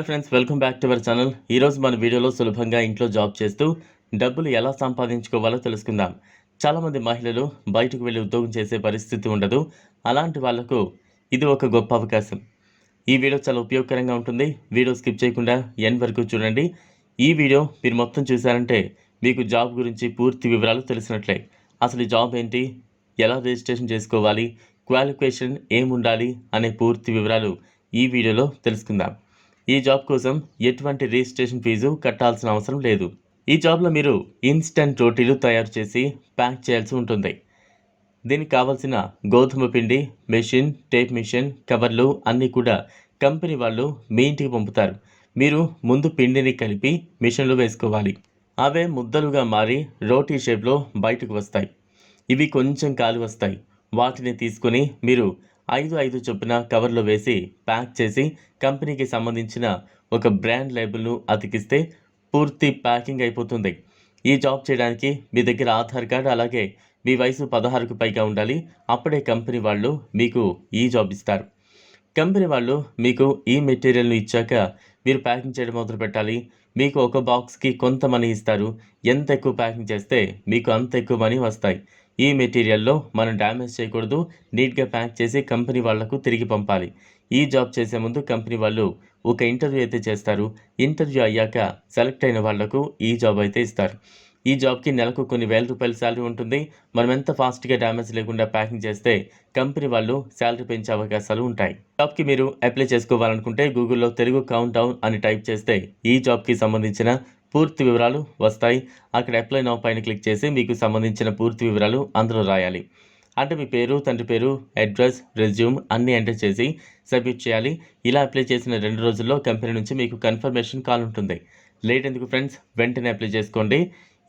Hello friends welcome back to our channel. ఈరోజు మన వీడియోలో సులభంగా ఇంట్లో జాబ్ చేస్తూ డబ్బులు ఎలా సంపాదించుకోవాలో తెలుసుకుందాం. చాలామంది మహిళలు బయటకు వెళ్ళి ఉద్యోగం చేసే పరిస్థితి ఉండదు. అలాంటి వాళ్ళకు ఇది ఒక గొప్ప అవకాశం. ఈ వీడియో చాలా ఉపయోగకరంగా ఉంటుంది. వీడియో స్కిప్ చేయకుండా ఎన్ వరకు చూడండి. ఈ వీడియో మీరు మొత్తం చూసారంటే మీకు జాబ్ గురించి పూర్తి వివరాలు తెలిసినట్లే. అసలు జాబ్ ఏంటి? ఎలా రిజిస్ట్రేషన్ చేసుకోవాలి? క్వాలిఫికేషన్ ఏముండాలి? అనే పూర్తి వివరాలు ఈ వీడియోలో తెలుసుకుందాం. ఈ జాబ్ కోసం ఎటువంటి రిజిస్ట్రేషన్ ఫీజు కట్టాల్సిన అవసరం లేదు. ఈ జాబ్లో మీరు ఇన్స్టంట్ రోటీలు తయారు చేసి ప్యాక్ చేయాల్సి ఉంటుంది. దీనికి కావాల్సిన గోధుమ పిండి మెషిన్ టేప్ మిషన్ కవర్లు అన్నీ కూడా కంపెనీ వాళ్ళు మీ ఇంటికి పంపుతారు. మీరు ముందు పిండిని కలిపి మిషన్లో వేసుకోవాలి. అవే ముద్దలుగా మారి రోటీ షేప్లో బయటకు వస్తాయి. ఇవి కొంచెం కాలు వస్తాయి. వాటిని తీసుకొని మీరు ఐదు ఐదు చొప్పున కవర్లో వేసి ప్యాక్ చేసి కంపెనీకి సంబంధించిన ఒక బ్రాండ్ లేబుల్ను అతికిస్తే పూర్తి ప్యాకింగ్ అయిపోతుంది. ఈ జాబ్ చేయడానికి మీ దగ్గర ఆధార్ కార్డ్ అలాగే మీ వయసు పదహారుకు పైగా ఉండాలి. అప్పుడే కంపెనీ వాళ్ళు మీకు ఈ జాబ్ ఇస్తారు. కంపెనీ వాళ్ళు మీకు ఈ మెటీరియల్ను ఇచ్చాక మీరు ప్యాకింగ్ చేయడం మొదలు పెట్టాలి. మీకు ఒక బాక్స్కి కొంత మనీ ఇస్తారు. ఎంత ఎక్కువ ప్యాకింగ్ చేస్తే మీకు అంత ఎక్కువ మనీ వస్తాయి. ఈ మెటీరియల్లో మనం డ్యామేజ్ చేయకూడదు. నీట్గా ప్యాక్ చేసి కంపెనీ వాళ్ళకు తిరిగి పంపాలి. ఈ జాబ్ చేసే ముందు కంపెనీ వాళ్ళు ఒక ఇంటర్వ్యూ అయితే చేస్తారు. ఇంటర్వ్యూ అయ్యాక సెలెక్ట్ అయిన వాళ్ళకు ఈ జాబ్ అయితే ఇస్తారు. ఈ జాబ్కి నెలకు కొన్ని వేల రూపాయల శాలరీ ఉంటుంది. మనం ఎంత ఫాస్ట్గా డ్యామేజ్ లేకుండా ప్యాకింగ్ చేస్తే కంపెనీ వాళ్ళు శాలరీ పెంచే అవకాశాలు ఉంటాయి. జాబ్కి మీరు అప్లై చేసుకోవాలనుకుంటే గూగుల్లో తెలుగు కౌంట్ డౌన్ అని టైప్ చేస్తే ఈ జాబ్కి సంబంధించిన పూర్తి వివరాలు వస్తాయి. అక్కడ అప్లై నౌ పైన క్లిక్ చేసి మీకు సంబంధించిన పూర్తి వివరాలు అందులో రాయాలి. అంటే మీ పేరు తండ్రి పేరు అడ్రస్ రెజ్యూమ్ అన్నీ ఎంటర్ చేసి సబ్మిట్ చేయాలి. ఇలా అప్లై చేసిన రెండు రోజుల్లో కంపెనీ నుంచి మీకు కన్ఫర్మేషన్ కాల్ ఉంటుంది. లేట్ ఎందుకు ఫ్రెండ్స్? వెంటనే అప్లై చేసుకోండి.